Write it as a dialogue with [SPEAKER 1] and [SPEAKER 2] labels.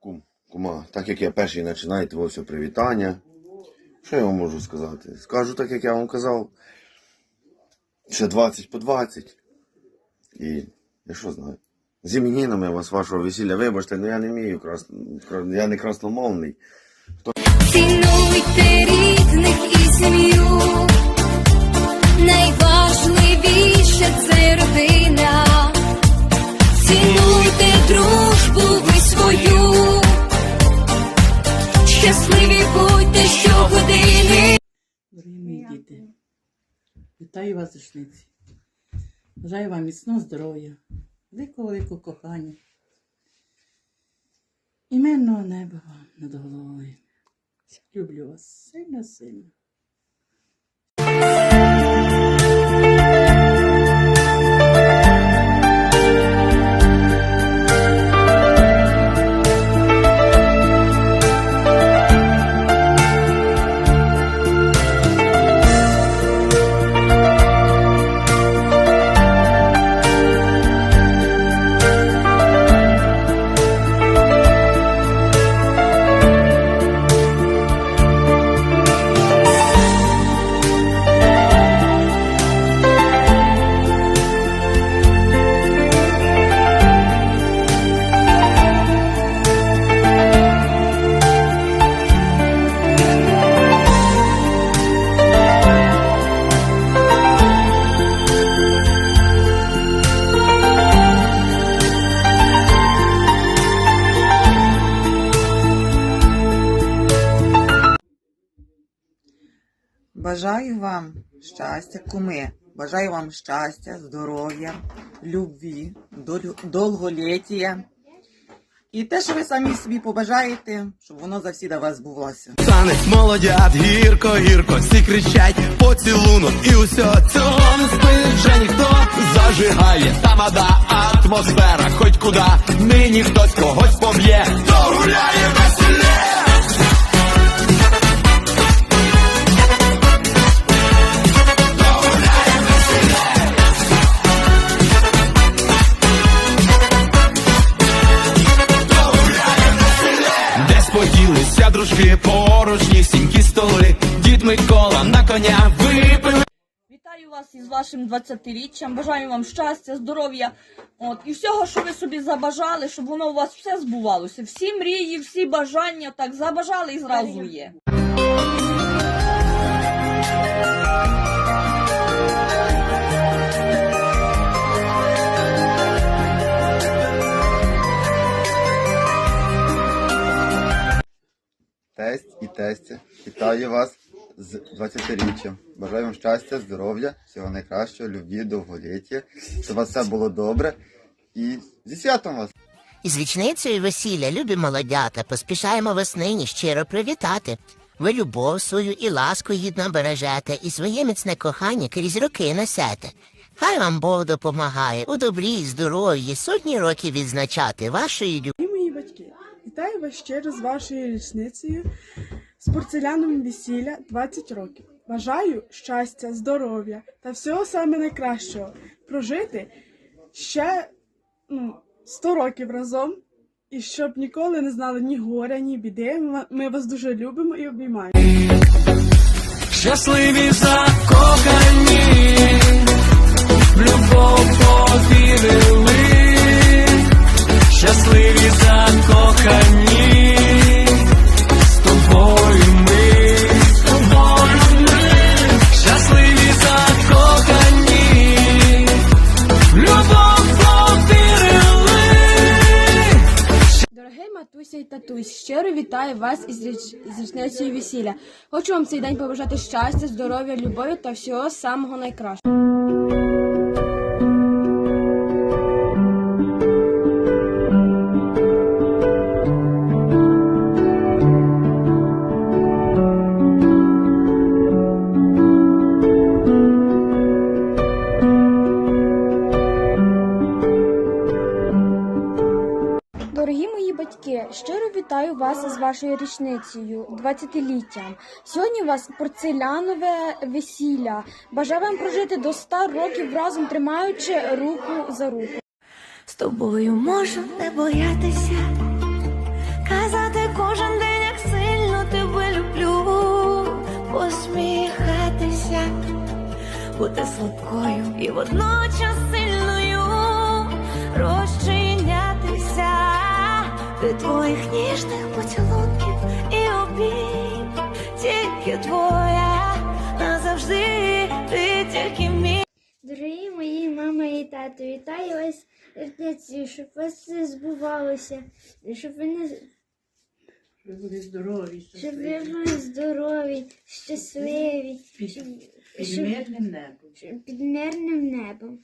[SPEAKER 1] Кум, кума, так як я перший починаю того все привітання. Що я вам можу сказати? Скажу так, як я вам казав. Ще 20 по 20. І я що знаю. З іменинами вас вашого весілля, вибачте, але я не вмію крас... я не красномовний.
[SPEAKER 2] Цінуйте рідних і сім'ю. Щасливі будьте щогодини.
[SPEAKER 3] Дорогі мої діти, вітаю вас рушниці. Бажаю вам міцного здоров'я, великого великого кохання і мирного неба вам над головою. Люблю вас сильно
[SPEAKER 4] Бажаю вам щастя, куми. Бажаю вам щастя, здоров'я, любві, довголіття. І те, що ви самі собі побажаєте, щоб воно завсіда вас збулося.
[SPEAKER 5] Танець молодят, гірко, гірко, всі кричать поцілунок і усього цього не спинить вже ніхто зажигає тамада атмосфера, хоть куди, нині хтось когось поб'є, то гуляє веселє. Дружки, порожні сінькі столи, дід Микола на коня випили.
[SPEAKER 6] Вітаю вас із вашим 20-річчям. Бажаю вам щастя, здоров'я. От і всього, що ви собі забажали, щоб воно у вас все збувалося. Всі мрії, всі бажання так забажали і зразу є.
[SPEAKER 7] Тесть і тестя, вітаю вас з 20-річчям. Бажаю вам щастя, здоров'я, всього найкращого, любві, довголіття, щоб у вас все було добре. І зі святом вас!
[SPEAKER 8] Із річницею весілля, любі молодята, поспішаємо вас нині щиро привітати. Ви любов свою і ласку гідно бережете, і своє міцне кохання крізь роки несете. Хай вам Бог допомагає у добрі і здоров'ї сотні років відзначати вашої любові.
[SPEAKER 9] Вітаю вас щиро з вашою річницею з порцеляновим весілля 20 років. Бажаю щастя, здоров'я та всього саме найкращого. Прожити ще ну, 100 років разом і щоб ніколи не знали ні горя, ні біди. Ми вас дуже любимо і обіймаємо.
[SPEAKER 5] Щасливі закохані, в любов повірили,
[SPEAKER 10] матуся щиро вітаю вас із річ... річницею весілля. Хочу вам цей день побажати щастя, здоров'я, любові та всього самого найкращого. щиро вітаю вас з вашою річницею, 20-літтям. Сьогодні у вас порцелянове весілля. Бажаю вам прожити до 100 років разом, тримаючи руку за руку.
[SPEAKER 2] З тобою можу не боятися, казати кожен день, як сильно тебе люблю, посміхатися, бути слабкою і водночас сильною. Від твоїх ніжних поцілунків і обійм. Тільки твоя назавжди, ти тільки мій.
[SPEAKER 11] Дорогі мої мама і тато, вітаю вас рідниці, щоб у вас все збувалося, щоб ви не
[SPEAKER 3] Ви були здорові,
[SPEAKER 11] щоб ви були здорові, щасливі,
[SPEAKER 3] Під,
[SPEAKER 11] щоб,
[SPEAKER 3] під мирним небом.
[SPEAKER 11] під мирним небом.